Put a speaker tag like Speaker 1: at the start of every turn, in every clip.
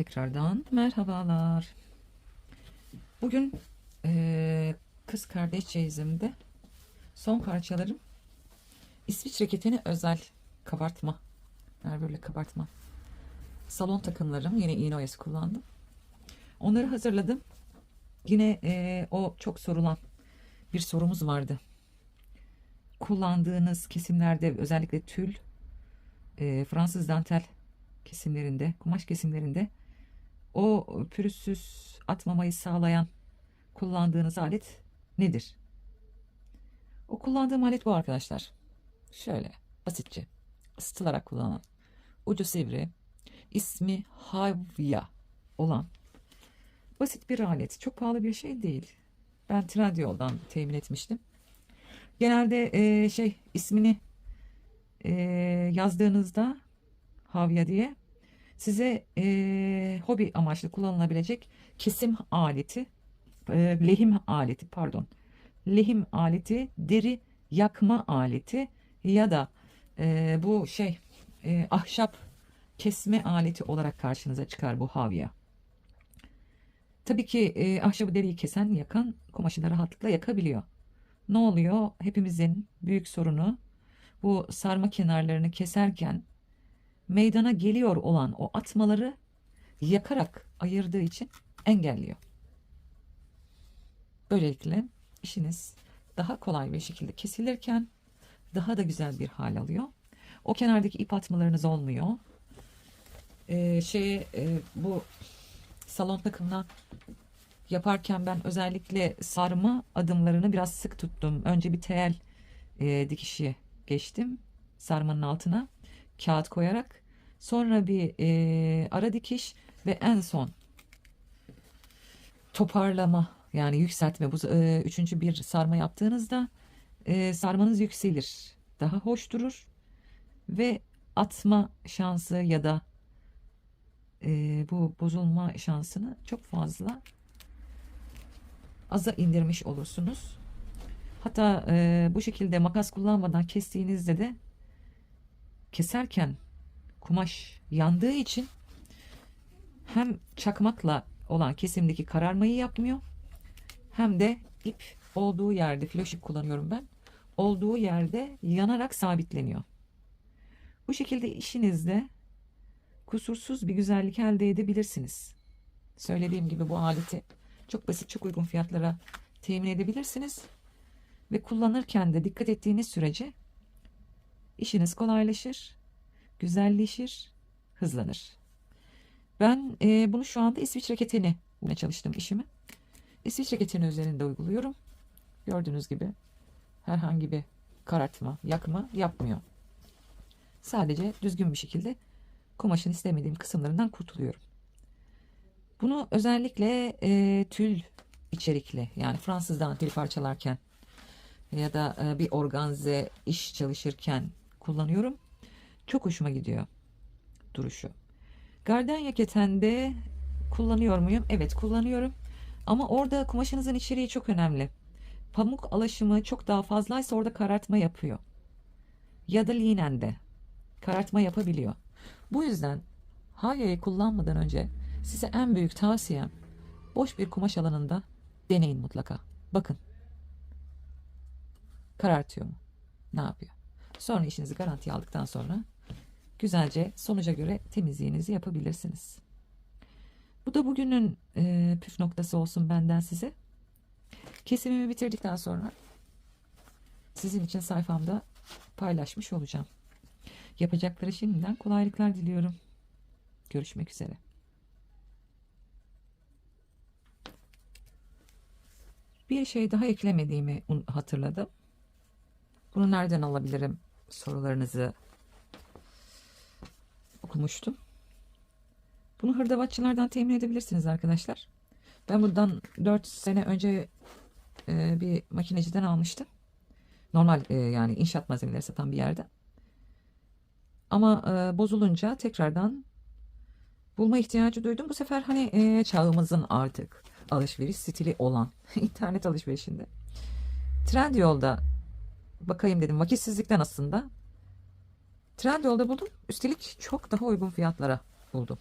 Speaker 1: Tekrardan merhabalar. Bugün eee, kız kardeş çeyizimde son parçalarım İsviçre keteni özel kabartma. Böyle kabartma. Salon takımlarım yine iğne oyası kullandım. Onları hazırladım. Yine eee, o çok sorulan bir sorumuz vardı. Kullandığınız kesimlerde özellikle tül, eee, Fransız dantel kesimlerinde, kumaş kesimlerinde o pürüzsüz atmamayı sağlayan kullandığınız alet nedir? O kullandığım alet bu arkadaşlar. Şöyle basitçe ısıtılarak kullanılan ucu sivri ismi Havya olan basit bir alet. Çok pahalı bir şey değil. Ben Trendyol'dan temin etmiştim. Genelde eee, şey ismini eee, yazdığınızda Havya diye size eee, hobi amaçlı kullanılabilecek kesim aleti, eee, lehim aleti pardon, lehim aleti, deri yakma aleti ya da eee, bu şey eee, ahşap kesme aleti olarak karşınıza çıkar bu havya. Tabii ki eee, ahşabı deriyi kesen, yakan kumaşı da rahatlıkla yakabiliyor. Ne oluyor? Hepimizin büyük sorunu bu sarma kenarlarını keserken meydana geliyor olan o atmaları yakarak ayırdığı için engelliyor. Böylelikle işiniz daha kolay bir şekilde kesilirken daha da güzel bir hal alıyor. O kenardaki ip atmalarınız olmuyor. Ee, şeye e, bu salon takımına yaparken ben özellikle sarma adımlarını biraz sık tuttum. Önce bir tel e, dikişi geçtim sarmanın altına kağıt koyarak. Sonra bir e, ara dikiş ve en son toparlama yani yükseltme. Bu e, üçüncü bir sarma yaptığınızda e, sarmanız yükselir. Daha hoş durur ve atma şansı ya da e, bu bozulma şansını çok fazla aza indirmiş olursunuz. Hatta e, bu şekilde makas kullanmadan kestiğinizde de keserken kumaş yandığı için hem çakmakla olan kesimdeki kararmayı yapmıyor hem de ip olduğu yerde flash ip kullanıyorum ben olduğu yerde yanarak sabitleniyor. Bu şekilde işinizde kusursuz bir güzellik elde edebilirsiniz. Söylediğim gibi bu aleti çok basit çok uygun fiyatlara temin edebilirsiniz ve kullanırken de dikkat ettiğiniz sürece işiniz kolaylaşır, güzelleşir, hızlanır. Ben e, bunu şu anda İsviçre keteni bulmaya çalıştım işimi. İsviçre keteni üzerinde uyguluyorum. Gördüğünüz gibi herhangi bir karartma, yakma yapmıyor. Sadece düzgün bir şekilde kumaşın istemediğim kısımlarından kurtuluyorum. Bunu özellikle e, tül içerikli yani Fransız danteli parçalarken ya da e, bir organze iş çalışırken kullanıyorum. Çok hoşuma gidiyor duruşu. Gardenya ketende kullanıyor muyum? Evet kullanıyorum. Ama orada kumaşınızın içeriği çok önemli. Pamuk alaşımı çok daha fazlaysa orada karartma yapıyor. Ya da linende karartma yapabiliyor. Bu yüzden halyayı kullanmadan önce size en büyük tavsiyem boş bir kumaş alanında deneyin mutlaka. Bakın. Karartıyor mu? Ne yapıyor? Sonra işinizi garantiye aldıktan sonra güzelce sonuca göre temizliğinizi yapabilirsiniz. Bu da bugünün e, püf noktası olsun benden size. Kesimimi bitirdikten sonra sizin için sayfamda paylaşmış olacağım. Yapacakları şimdiden kolaylıklar diliyorum. Görüşmek üzere. Bir şey daha eklemediğimi hatırladım. Bunu nereden alabilirim sorularınızı okumuştum. Bunu hırdavatçılardan temin edebilirsiniz arkadaşlar. Ben bundan 4 sene önce e, bir makineciden almıştım. Normal e, yani inşaat malzemeleri satan bir yerde. Ama e, bozulunca tekrardan bulma ihtiyacı duydum. Bu sefer hani e, çağımızın artık alışveriş stili olan internet alışverişinde. Trendyol'da bakayım dedim vakitsizlikten aslında. Trendyol'da buldum. Üstelik çok daha uygun fiyatlara buldum.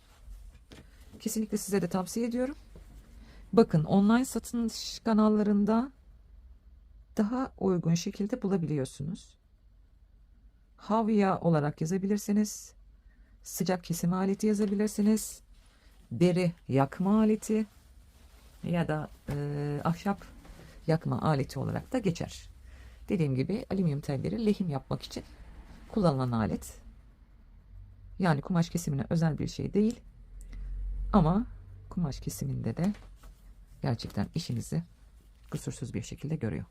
Speaker 1: Kesinlikle size de tavsiye ediyorum. Bakın online satış kanallarında daha uygun şekilde bulabiliyorsunuz. Havya olarak yazabilirsiniz. Sıcak kesim aleti yazabilirsiniz. Deri yakma aleti ya da e, ahşap yakma aleti olarak da geçer. Dediğim gibi alüminyum telleri lehim yapmak için kullanılan alet. Yani kumaş kesimine özel bir şey değil. Ama kumaş kesiminde de gerçekten işinizi kusursuz bir şekilde görüyor.